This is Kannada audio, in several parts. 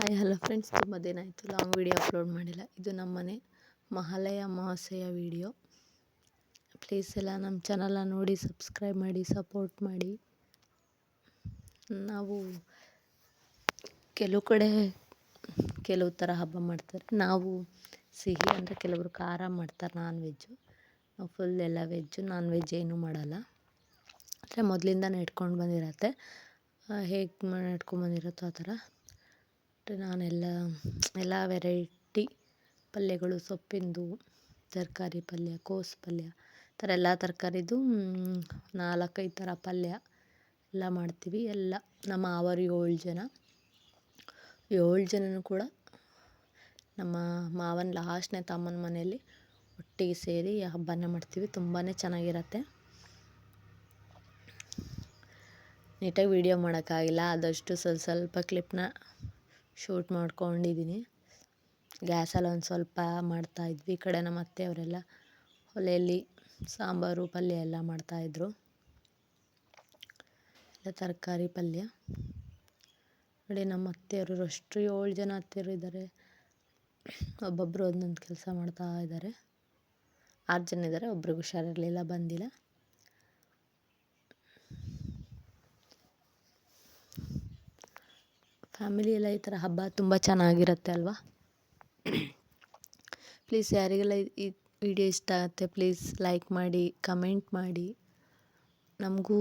ಹಾಯ್ ಹಲೋ ಫ್ರೆಂಡ್ಸ್ ತುಂಬ ದಿನ ಆಯಿತು. ಲಾಂಗ್ ವೀಡಿಯೋ ಅಪ್ಲೋಡ್ ಮಾಡಿಲ್ಲ. ಇದು ನಮ್ಮ ಮನೆ ಮಹಾಲಯ ಅಮಾವಾಸ್ಯೆಯ ವಿಡಿಯೋ ಪ್ಲೀಸ್ ಎಲ್ಲ ನಮ್ಮ ಚಾನಲ್ನ ನೋಡಿ ಸಬ್ಸ್ಕ್ರೈಬ್ ಮಾಡಿ ಸಪೋರ್ಟ್ ಮಾಡಿ. ನಾವು ಕೆಲವು ಕಡೆ ಕೆಲವು ಥರ ಹಬ್ಬ ಮಾಡ್ತಾರೆ. ನಾವು ಸಿಹಿ ಅಂದರೆ ಕೆಲವರು ಖಾರ ಮಾಡ್ತಾರೆ ನಾನ್ ವೆಜ್ಜು ನಾವು ಫುಲ್ ಎಲ್ಲ ವೆಜ್ಜು ನಾನ್ ವೆಜ್ ಏನೂ ಮಾಡಲ್ಲ. ಅಂದರೆ ಮೊದಲಿಂದ ನಡ್ಕೊಂಡು ಬಂದಿರತ್ತೆ. ಹೇಗೆ ನಡ್ಕೊಂಡು ಬಂದಿರುತ್ತೋ ಆ ಥರ ನಾನೆಲ್ಲ, ಎಲ್ಲ ವೆರೈಟಿ ಪಲ್ಯಗಳು, ಸೊಪ್ಪಿಂದು, ತರಕಾರಿ ಪಲ್ಯ, ಕೋಸು ಪಲ್ಯ, ಈ ಥರ ಎಲ್ಲ ತರಕಾರಿದು ನಾಲ್ಕೈದು ಥರ ಪಲ್ಯ ಎಲ್ಲ ಮಾಡ್ತೀವಿ. ಎಲ್ಲ ನಮ್ಮ ಮಾವರು ಏಳು ಜನ. ಏಳು ಜನನೂ ಕೂಡ ನಮ್ಮ ಮಾವನ ಲಾಸ್ಟ್ನೇ ತಮ್ಮನ ಮನೆಯಲ್ಲಿ ಒಟ್ಟಿಗೆ ಸೇರಿ ಹಬ್ಬನ ಮಾಡ್ತೀವಿ. ತುಂಬಾ ಚೆನ್ನಾಗಿರತ್ತೆ. ನೀಟಾಗಿ ವೀಡಿಯೋ ಮಾಡೋಕ್ಕಾಗಿಲ್ಲ. ಆದಷ್ಟು ಸ್ವಲ್ಪ ಸ್ವಲ್ಪ ಕ್ಲಿಪ್ನ ಶೂಟ್ ಮಾಡ್ಕೊಂಡಿದ್ದೀನಿ. ಗ್ಯಾಸಲ್ಲಿ ಒಂದು ಸ್ವಲ್ಪ ಮಾಡ್ತಾಯಿದ್ವಿ ಈ ಕಡೆ ನಮ್ಮ ಅತ್ತೆಯವರೆಲ್ಲ ಒಲೆಯಲ್ಲಿ ಸಾಂಬಾರು, ಪಲ್ಯ ಎಲ್ಲ ಮಾಡ್ತಾಯಿದ್ರು ಎಲ್ಲ ತರಕಾರಿ, ಪಲ್ಯ. ನೋಡಿ, ನಮ್ಮ ಅತ್ತೆಯವರು ಅಷ್ಟು ಏಳು ಜನ ಅತ್ತೆಯರು ಇದ್ದಾರೆ. ಒಬ್ಬೊಬ್ಬರು ಒಂದೊಂದು ಕೆಲಸ ಮಾಡ್ತಾ ಇದ್ದಾರೆ. ಆರು ಜನ ಇದ್ದಾರೆ, ಒಬ್ರಿಗೆ ಹುಷಾರಿರಲಿಲ್ಲ, ಬಂದಿಲ್ಲ. ಫ್ಯಾಮಿಲಿ ಎಲ್ಲ ಈ ಥರ ಹಬ್ಬ ತುಂಬ ಚೆನ್ನಾಗಿರುತ್ತೆ ಅಲ್ವಾ? ಪ್ಲೀಸ್ ಯಾರಿಗೆಲ್ಲ ಈ ವಿಡಿಯೋ ಇಷ್ಟ ಆಗುತ್ತೆ ಪ್ಲೀಸ್ ಲೈಕ್ ಮಾಡಿ ಕಮೆಂಟ್ ಮಾಡಿ. ನಮಗೂ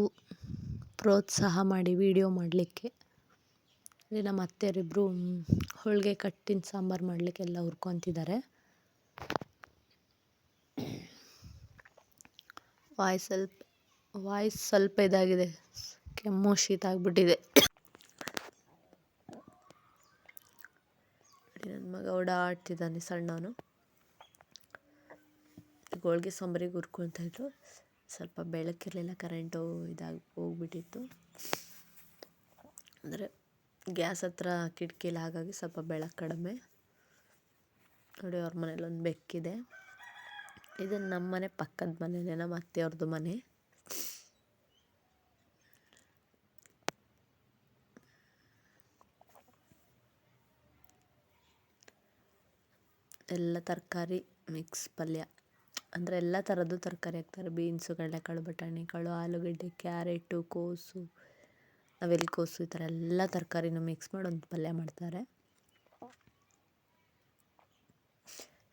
ಪ್ರೋತ್ಸಾಹ ಮಾಡಿ ವಿಡಿಯೋ ಮಾಡಲಿಕ್ಕೆ. ಇಲ್ಲಿ ನಮ್ಮ ಅತ್ತೆಯರಿಬ್ಬರು ಹೋಳಿಗೆ ಕಟ್ಟಿನ ಸಾಂಬಾರು ಮಾಡಲಿಕ್ಕೆ ಎಲ್ಲ ಹುರ್ಕೊತಿದ್ದಾರೆ ವಾಯ್ಸ್ ಸ್ವಲ್ಪ ವಾಯ್ಸ್ ಸ್ವಲ್ಪ ಇದಾಗಿದೆ. ಕೆಮ್ಮು ಶೀತ ಆಗಿಬಿಟ್ಟಿದೆ. ನನ್ನ ಮಗ ಓಡಾಡ್ತಿದ್ದಾನೆ ಸಣ್ಣವನು. ಗೋಳಿಗೆ ಸಾಂಬಾರಿಗೆ ಹುರ್ಕೊಳ್ತಾ ಇದ್ರು ಸ್ವಲ್ಪ ಬೆಳಕಿರಲಿಲ್ಲ ಕರೆಂಟು ಇದಾಗಿ ಹೋಗ್ಬಿಟ್ಟಿತ್ತು. ಅಂದರೆ ಗ್ಯಾಸ್ ಹತ್ರ ಕಿಟಕಿಲಿ ಹಾಗಾಗಿ ಸ್ವಲ್ಪ ಬೆಳಕು ಕಡಿಮೆ. ನೋಡಿ, ಅವ್ರ ಮನೇಲಿ ಒಂದು ಬೆಕ್ಕಿದೆ. ಇದು ನಮ್ಮ ಮನೆ ಪಕ್ಕದ ಮನೆಯೇ ನಮ್ಮ ಅತ್ತೆಯವ್ರದ್ದು ಮನೆ. ಎಲ್ಲ ತರಕಾರಿ ಮಿಕ್ಸ್ ಪಲ್ಯ. ಅಂದರೆ ಎಲ್ಲ ಥರದ್ದು ತರಕಾರಿ ಹಾಕ್ತಾರೆ. ಬೀನ್ಸು ಕಡಲೆಕಾಳು ಬಟಾಣಿ ಕಾಳು ಆಲೂಗಡ್ಡೆ, ಕ್ಯಾರೆಟು, ಕೋಸು ಕೋಸು ಈ ಥರ ಎಲ್ಲ ತರಕಾರಿನೂ ಮಿಕ್ಸ್ ಮಾಡಿ ಒಂದು ಪಲ್ಯ ಮಾಡ್ತಾರೆ.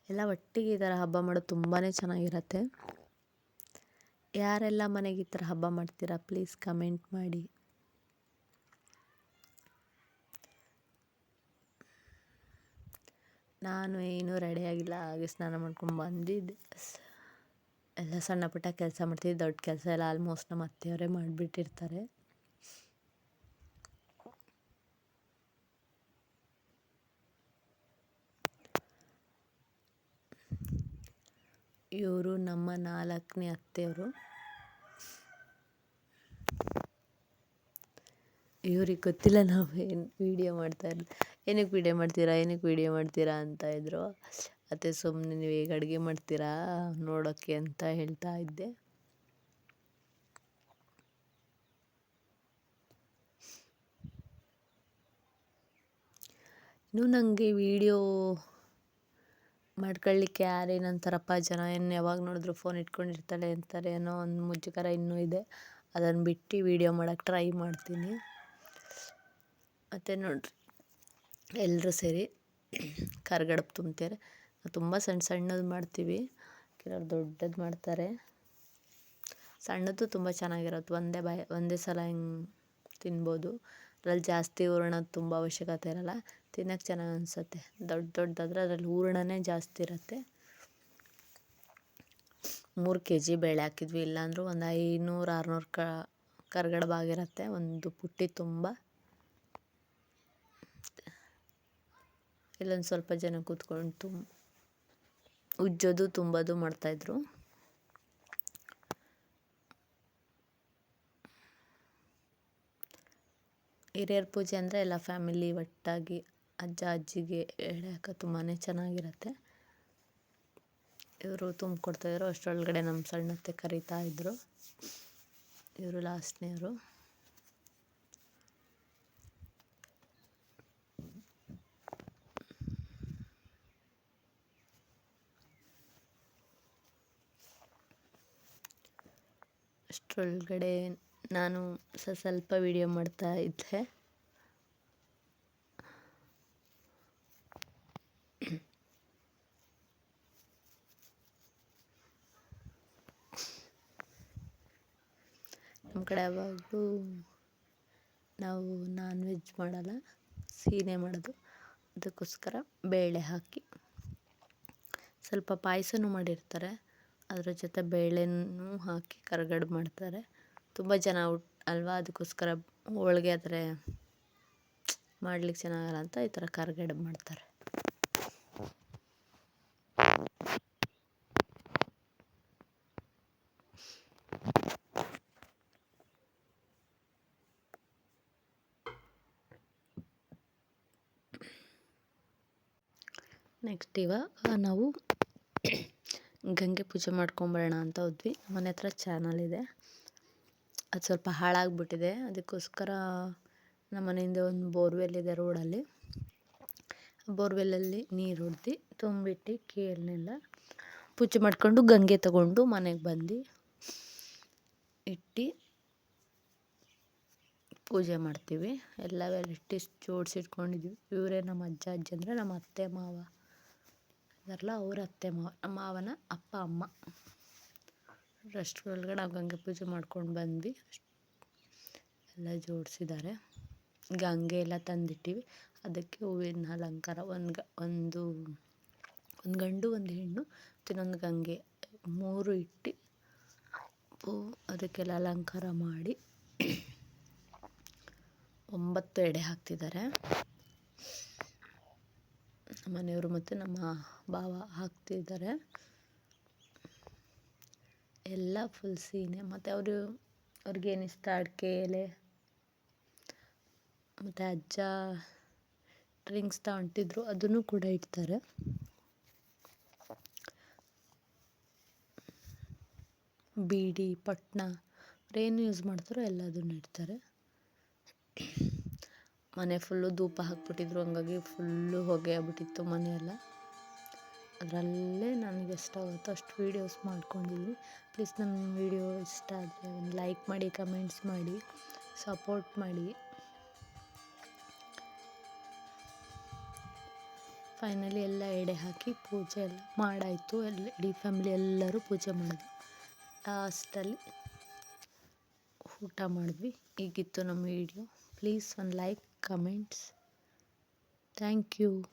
ಎಲ್ಲ ಒಟ್ಟಿಗೆ ಈ ಥರ ಹಬ್ಬ ಮಾಡೋದು ತುಂಬಾ ಚೆನ್ನಾಗಿರತ್ತೆ. ಯಾರೆಲ್ಲ ಮನೆಗೆ ಈ ಥರ ಹಬ್ಬ ಮಾಡ್ತೀರಾ ಪ್ಲೀಸ್ ಕಮೆಂಟ್ ಮಾಡಿ. ನಾನು ಏನೂ ರೆಡಿಯಾಗಿಲ್ಲ ಹಾಗೆ ಸ್ನಾನ ಮಾಡ್ಕೊಂಡು ಬಂದಿದ್ದೆ. ಎಲ್ಲ ಸಣ್ಣ ಪುಟ್ಟ ಕೆಲಸ ಮಾಡ್ತೀವಿ ದೊಡ್ಡ ಕೆಲಸ ಎಲ್ಲ ಆಲ್ಮೋಸ್ಟ್ ನಮ್ಮ ಅತ್ತೆಯವರೇ ಮಾಡಿಬಿಟ್ಟಿರ್ತಾರೆ. ಇವರು ನಮ್ಮ ನಾಲ್ಕನೇ ಅತ್ತೆಯವರು. ಇವ್ರಿಗೆ ಗೊತ್ತಿಲ್ಲ ನಾವು ಏನು ವೀಡಿಯೋ ಮಾಡ್ತಾ ಇರಲಿ. ಏನಕ್ಕೆ ವೀಡಿಯೋ ಮಾಡ್ತೀರಾ? ಏನಕ್ಕೆ ವೀಡಿಯೋ ಮಾಡ್ತೀರಾ? ಅಂತ ಇದ್ದರು ಮತ್ತು ಸುಮ್ಮನೆ ನೀವು ಹೇಗೆ ಅಡುಗೆ ಮಾಡ್ತೀರಾ? ನೋಡೋಕ್ಕೆ ಅಂತ ಹೇಳ್ತಾ ಇದ್ದೆ. ಇನ್ನು ನನಗೆ ವೀಡಿಯೋ ಮಾಡ್ಕೊಳ್ಳಿಕ್ಕೆ ಯಾರೇನಂತಾರಪ್ಪ ಜನ ಏನು ಯಾವಾಗ ನೋಡಿದ್ರು ಫೋನ್ ಇಟ್ಕೊಂಡಿರ್ತಾಳೆ ಅಂತಾರೆ ಏನೋ ಒಂದು ಮುಜುಗರ ಇನ್ನೂ ಇದೆ. ಅದನ್ನು ಬಿಟ್ಟು ವೀಡಿಯೋ ಮಾಡೋಕ್ಕೆ ಟ್ರೈ ಮಾಡ್ತೀನಿ. ಮತ್ತು ನೋಡಿರಿ. ಎಲ್ಲರೂ ಸೇರಿ ಕರ್ಗಡಪು ತುಂಬ್ತಾರೆ ತುಂಬ ಸಣ್ಣ ಸಣ್ಣದು ಮಾಡ್ತೀವಿ. ಕೆಲವ್ರು ದೊಡ್ಡದು ಮಾಡ್ತಾರೆ. ಸಣ್ಣದು ತುಂಬ ಚೆನ್ನಾಗಿರುತ್ತೆ. ಒಂದೇ ಬಾಯ್, ಒಂದೇ ಸಲ ಹಿಂಗೆ ತಿನ್ಬೋದು. ಅದ್ರಲ್ಲಿ ಜಾಸ್ತಿ ಹೂರಣದ್ದು ತುಂಬ ಅವಶ್ಯಕತೆ ಇರಲ್ಲ. ತಿನ್ನಕ್ಕೆ ಚೆನ್ನಾಗಿ ಅನಿಸುತ್ತೆ. ದೊಡ್ಡ ದೊಡ್ಡದಾದರೆ ಅದ್ರಲ್ಲಿ ಹೂರಣನೇ ಜಾಸ್ತಿ ಇರುತ್ತೆ. ಮೂರು ಕೆ ಜಿ ಬೇಳೆ ಹಾಕಿದ್ವಿ. ಇಲ್ಲಾಂದರೂ ಒಂದು ಐನೂರು, ಆರುನೂರು ಕ ಒಂದು ಪುಟ್ಟಿ ತುಂಬ. ಇಲ್ಲೊಂದು ಸ್ವಲ್ಪ ಜನ ಕೂತ್ಕೊಂಡು ತುಂಬ ಉಜ್ಜೋದು, ತುಂಬೋದು ಮಾಡ್ತಾಯಿದ್ರು. ಹಿರಿಯರ ಪೂಜೆ ಅಂದರೆ ಎಲ್ಲ ಫ್ಯಾಮಿಲಿ ಒಟ್ಟಾಗಿ ಅಜ್ಜ, ಅಜ್ಜಿಗೆ ಹೇಳಕ್ಕೆ ತುಂಬಾ ಚೆನ್ನಾಗಿರುತ್ತೆ. ಇವರು ತುಂಬಿಕೊಡ್ತಾಯಿದ್ರು, ಅಷ್ಟರೊಳಗಡೆ ನಮ್ಮ ಸಣ್ಣತ್ತೆ ಕರೀತಾ ಇದ್ದರು ಇವರು. ಲಾಸ್ಟ್ನೇವರು ಅಷ್ಟರೊಳಗಡೆ ನಾನು ಸ, ಸ್ವಲ್ಪ ವಿಡಿಯೋ ಮಾಡ್ತಾ ಇದ್ದೆ. ನಮ್ಮ ಕಡೆ ಯಾವಾಗಲೂ ನಾವು ನಾನ್ ವೆಜ್ ಮಾಡಲ್ಲ ಸೀನೆ ಮಾಡೋದು. ಅದಕ್ಕೋಸ್ಕರ ಬೇಳೆ ಹಾಕಿ ಸ್ವಲ್ಪ ಪಾಯಸನೂ ಮಾಡಿರ್ತಾರೆ. ಅದರ ಜೊತೆ ಬೇಳೆನೂ ಹಾಕಿ ಕರ್ಗಡ್ಬು ಮಾಡ್ತಾರೆ. ತುಂಬ ಜನ ಅಲ್ವಾ? ಅದಕ್ಕೋಸ್ಕರ ಹೋಳ್ಗೆ ಆದರೆ ಮಾಡ್ಲಿಕ್ಕೆ ಚೆನ್ನಾಗಲ್ಲ ಅಂತ ಈ ಥರ ಕರ್ಗಡ್ಬು ಮಾಡ್ತಾರೆ. ನೆಕ್ಸ್ಟ್ ಇವಾಗ ನಾವು ಗಂಗೆ ಪೂಜೆ ಮಾಡ್ಕೊಂಬರೋಣ ಅಂತ ಹೋದ್ವಿ. ಮನೆ ಹತ್ರ ಚಾನಲ್ ಇದೆ. ಅದು ಸ್ವಲ್ಪ ಹಾಳಾಗಿಬಿಟ್ಟಿದೆ. ಅದಕ್ಕೋಸ್ಕರ ನಮ್ಮ ಮನೆಯಿಂದ ಒಂದು ಬೋರ್ವೆಲ್ ಇದೆ ರೋಡಲ್ಲಿ ಬೋರ್ವೆಲಲ್ಲಿ ನೀರು ಹೊಡ್ದು ತುಂಬಿಟ್ಟು ಕೇಳನ್ನೆಲ್ಲ ಪೂಜೆ ಮಾಡಿಕೊಂಡು ಗಂಗೆ ತಗೊಂಡು ಮನೆಗೆ ಬಂದು ಇಟ್ಟು ಪೂಜೆ ಮಾಡ್ತೀವಿ. ಎಲ್ಲ ವೆರೈಟಿಸ್ ಜೋಡಿಸಿಟ್ಕೊಂಡಿದ್ವಿ ಇವರೇ ನಮ್ಮ ಅಜ್ಜ, ಅಜ್ಜಿ ಅಂದರೆ ನಮ್ಮ ಅತ್ತೆ, ಮಾವ. ಇದಾರಲ್ಲ ಅವ್ರ ಅತ್ತೆ ಮಾವ ಮಾವನ ಅಪ್ಪ, ಅಮ್ಮ. ಅಷ್ಟರೊಳಗಡೆ ನಾವು ಗಂಗೆ ಪೂಜೆ ಮಾಡ್ಕೊಂಡು ಬಂದ್ವಿ. ಎಲ್ಲ ಜೋಡಿಸಿದ್ದಾರೆ ಗಂಗೆ ಎಲ್ಲ ತಂದಿಟ್ಟಿವಿ. ಅದಕ್ಕೆ ಹೂವಿನ ಅಲಂಕಾರ ಒಂದು ಗ, ಒಂದು ಒಂದು ಗಂಡು, ಒಂದು ಹೆಣ್ಣು ಇನ್ನೊಂದು ಗಂಗೆ. ಮೂರು ಇಟ್ಟು ಹೂ ಅದಕ್ಕೆಲ್ಲ ಅಲಂಕಾರ ಮಾಡಿ ಒಂಬತ್ತು ಎಡೆ ಹಾಕ್ತಿದ್ದಾರೆ ಮನೆಯವರು ಮತ್ತು ನಮ್ಮ ಭಾವ ಹಾಕ್ತಿದ್ದಾರೆ. ಎಲ್ಲ ಫುಲ್ ಸೀನೆ ಮತ್ತು ಅವರು ಅವ್ರಿಗೇನು ಇಷ್ಟ? ಅಡಿಕೆ, ಎಲೆ, ಮತ್ತು ಅಜ್ಜ ಡ್ರಿಂಕ್ಸ್ ತಗೊಂಡಿದ್ರು ಅದನ್ನು ಕೂಡ ಇಡ್ತಾರೆ. ಬೀಡಿ, ಪಟ್ನ ಅವ್ರೇನು ಯೂಸ್ ಮಾಡ್ತಾರೋ ಎಲ್ಲದನ್ನು ಇಡ್ತಾರೆ. ಮನೆ ಫುಲ್ಲು ಧೂಪ ಹಾಕ್ಬಿಟ್ಟಿದ್ರು, ಹಂಗಾಗಿ ಫುಲ್ಲು ಹೊಗೆ ಆಗ್ಬಿಟ್ಟಿತ್ತು ಮನೆಯೆಲ್ಲ. ಅದರಲ್ಲೇ ನನಗೆ ಎಷ್ಟಾಗುತ್ತೋ ಅಷ್ಟು ವೀಡಿಯೋಸ್ ಮಾಡ್ಕೊಂಡಿದ್ವಿ. ಪ್ಲೀಸ್ ನಮ್ಮ ವೀಡಿಯೋ ಇಷ್ಟ ಆದರೆ ಒಂದು ಲೈಕ್ ಮಾಡಿ ಕಮೆಂಟ್ಸ್ ಮಾಡಿ ಸಪೋರ್ಟ್ ಮಾಡಿ. ಫೈನಲಿ ಎಲ್ಲ ಎಡೆ ಹಾಕಿ ಪೂಜೆ ಎಲ್ಲ ಮಾಡಾಯಿತು, ಎಲ್ಲ ಇಡೀ ಫ್ಯಾಮಿಲಿ ಎಲ್ಲರೂ ಪೂಜೆ ಮಾಡಿದ್ವಿ ಲಾಸ್ಟಲ್ಲಿ ಊಟ ಮಾಡಿದ್ವಿ, ಈಗಿತ್ತು ನಮ್ಮ ವೀಡಿಯೋ ಪ್ಲೀಸ್ ಒಂದು ಲೈಕ್ comments. Thank you.